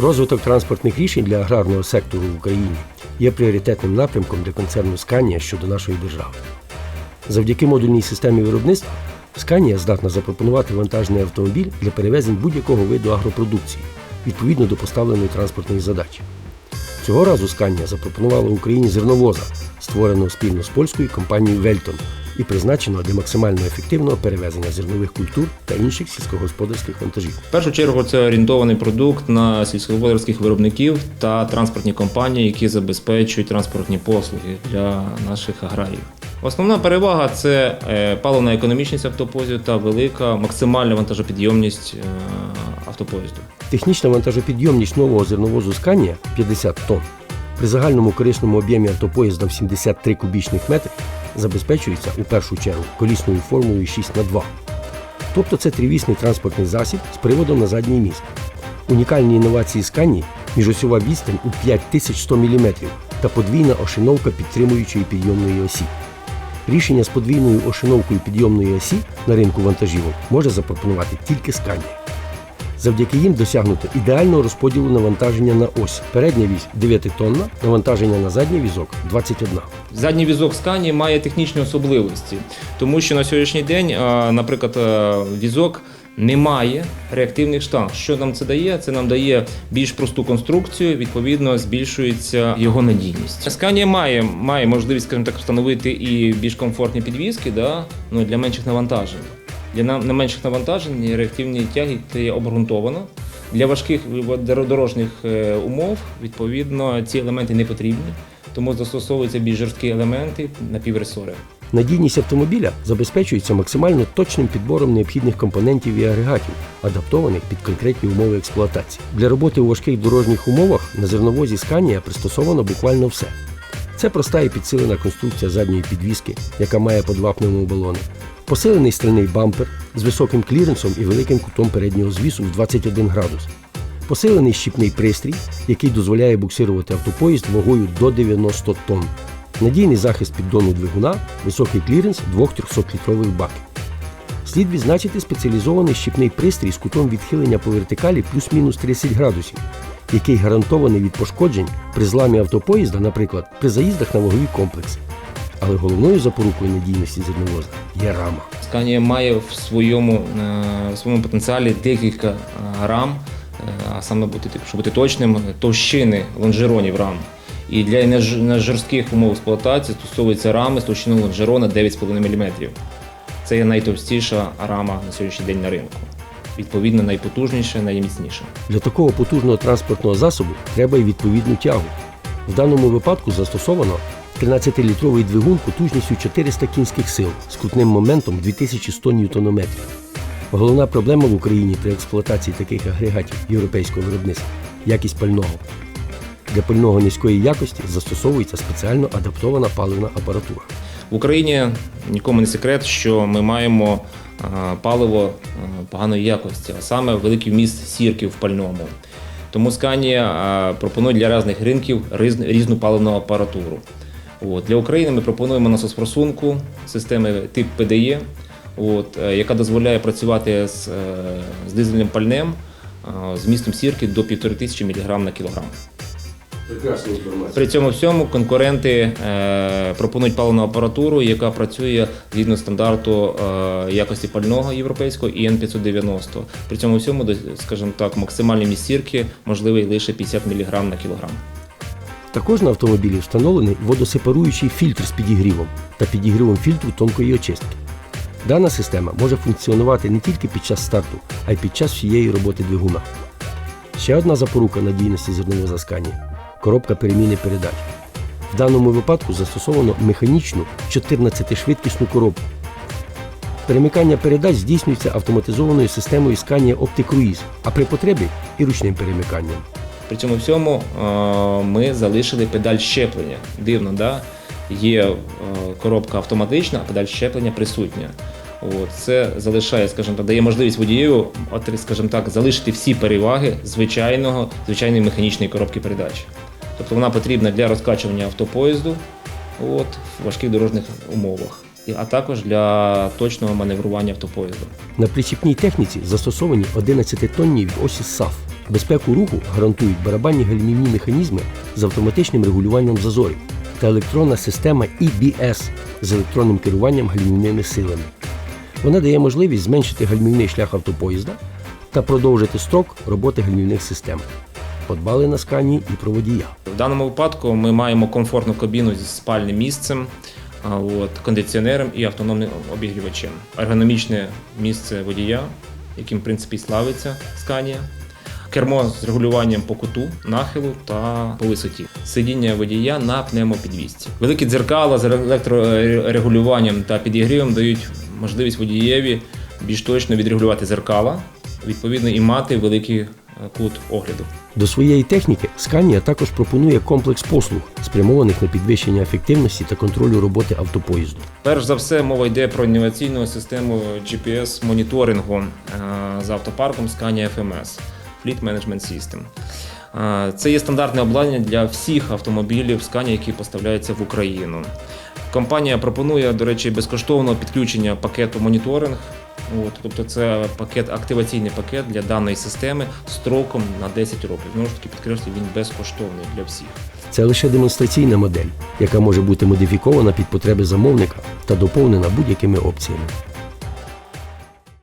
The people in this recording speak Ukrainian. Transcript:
Розвиток транспортних рішень для аграрного сектору в Україні є пріоритетним напрямком для концерну Сканія щодо нашої держави. Завдяки модульній системі виробництва Сканія здатна запропонувати вантажний автомобіль для перевезень будь-якого виду агропродукції відповідно до поставленої транспортної задачі. Цього разу Сканія запропонувала Україні зерновоза, створеного спільно з польською компанією Вельтон і призначеного для максимально ефективного перевезення зернових культур та інших сільськогосподарських вантажів. В першу чергу це орієнтований продукт на сільськогосподарських виробників та транспортні компанії, які забезпечують транспортні послуги для наших аграріїв. Основна перевага це е, паливна економічність автопоїзду та велика максимальна вантажопідйомність е, автопоїзду. Технічна вантажопідйомність нового зерновозу Сканія 50 тонн. При загальному корисному об'ємі автопоїзда в 73 кубічних метри забезпечується у першу чергу колісною формулою 6 х 2 Тобто це тривісний транспортний засіб з приводом на задній міст. Унікальні інновації Сканії міжосьова відстань у 5100 мм та подвійна ошиновка підтримуючої підйомної осі. Рішення з подвійною ошиновкою підйомної осі на ринку вантажівок може запропонувати тільки Сканія. Завдяки їм досягнуто ідеального розподілу навантаження на ось. Передня вісь 9 тонна, навантаження на задній візок 21. Задній візок Скані має технічні особливості, тому що на сьогоднішній день, наприклад, візок не має реактивних штанг. Що нам це дає? Це нам дає більш просту конструкцію, відповідно, збільшується його надійність. Сканія має, має можливість, скажімо так, встановити і більш комфортні підвіски да, ну, для менших навантажень. Для на- на менших навантажень реактивні тяги це обґрунтовано. Для важких дорожніх е, умов, відповідно, ці елементи не потрібні, тому застосовуються більш жорсткі елементи напівресори. Надійність автомобіля забезпечується максимально точним підбором необхідних компонентів і агрегатів, адаптованих під конкретні умови експлуатації. Для роботи у важких дорожніх умовах на зерновозі Сканія пристосовано буквально все. Це проста і підсилена конструкція задньої підвіски, яка має по два пневмобалони, посилений стрільний бампер з високим кліренсом і великим кутом переднього звісу в 21 градус, посилений щіпний пристрій, який дозволяє буксирувати автопоїзд вагою до 90 тонн, надійний захист піддону двигуна, високий кліренс двох 300-літрових баків. Слід відзначити спеціалізований щіпний пристрій з кутом відхилення по вертикалі плюс-мінус 30 градусів, який гарантований від пошкоджень при зламі автопоїзда, наприклад, при заїздах на вагові комплекси. Але головною запорукою надійності зерновоза є рама. Сканія має в своєму, е, в своєму потенціалі декілька е, рам, е, а саме бути, щоб бути точним, товщини лонжеронів рам. І для неж- нежорстких умов експлуатації стосовується рами з товщиною лонжерона 9,5 мм. Це є найтовстіша рама на сьогоднішній день на ринку. Відповідно, найпотужніша, найміцніша. Для такого потужного транспортного засобу треба й відповідну тягу. В даному випадку застосовано 13-літровий двигун потужністю 400 кінських сил з крутним моментом 2100 Нм. Головна проблема в Україні при експлуатації таких агрегатів європейського виробництва якість пального. Для пального низької якості застосовується спеціально адаптована паливна апаратура. В Україні нікому не секрет, що ми маємо е, паливо е, поганої якості, а саме великий вміст сірки в пальному. Тому Сканія е, пропонує для різних ринків різну паливну апаратуру. От. Для України ми пропонуємо насоспросунку системи тип ПДЄ, от, е, яка дозволяє працювати з, е, з дизельним пальним е, з містом сірки до 1500 мг на кілограм. Прекрасна інформація. При цьому всьому конкуренти е, пропонують паливну апаратуру, яка працює згідно стандарту е, якості пального європейського ІН 590. При цьому всьому, скажімо так, максимальний міст сірки можливий лише 50 мг на кілограм. Також на автомобілі встановлений водосепаруючий фільтр з підігрівом та підігрівом фільтру тонкої очистки. Дана система може функціонувати не тільки під час старту, а й під час всієї роботи двигуна. Ще одна запорука надійності зерновоза Сканія – коробка переміни передач. В даному випадку застосовано механічну 14-швидкісну коробку. Перемикання передач здійснюється автоматизованою системою Scania OptiCruise, а при потребі і ручним перемиканням. При цьому всьому е, ми залишили педаль щеплення. Дивно, да? Є е, коробка автоматична, а педаль щеплення присутня. От, це залишає, скажімо так, дає можливість от, скажімо так, залишити всі переваги звичайного, звичайної механічної коробки передач. Тобто вона потрібна для розкачування автопоїзду от, в важких дорожніх умовах, а також для точного маневрування автопоїзду. На причіпній техніці застосовані 11-тонні осі САФ. Безпеку руху гарантують барабанні гальмівні механізми з автоматичним регулюванням зазорів та електронна система EBS з електронним керуванням гальмівними силами. Вона дає можливість зменшити гальмівний шлях автопоїзда та продовжити строк роботи гальмівних систем. Подбали на скані і про водія. В даному випадку ми маємо комфортну кабіну зі спальним місцем, от, кондиціонером і автономним обігрівачем. Ергономічне місце водія, яким в принципі славиться Scania. Кермо з регулюванням по куту, нахилу та по висоті. Сидіння водія на пневмопідвісці. Великі дзеркала з електрорегулюванням та підігрівом дають можливість водієві більш точно відрегулювати дзеркала, відповідно і мати великий е, кут огляду. До своєї техніки Scania також пропонує комплекс послуг, спрямованих на підвищення ефективності та контролю роботи автопоїзду. Перш за все, мова йде про інноваційну систему GPS-моніторингу е, з автопарком Scania FMS Fleet Management System. Це є стандартне обладнання для всіх автомобілів Scania, які поставляються в Україну. Компанія пропонує, до речі, безкоштовне підключення пакету моніторинг. От, тобто це пакет, активаційний пакет для даної системи строком на 10 років. Знову ж таки, підкреслюю, він безкоштовний для всіх. Це лише демонстраційна модель, яка може бути модифікована під потреби замовника та доповнена будь-якими опціями.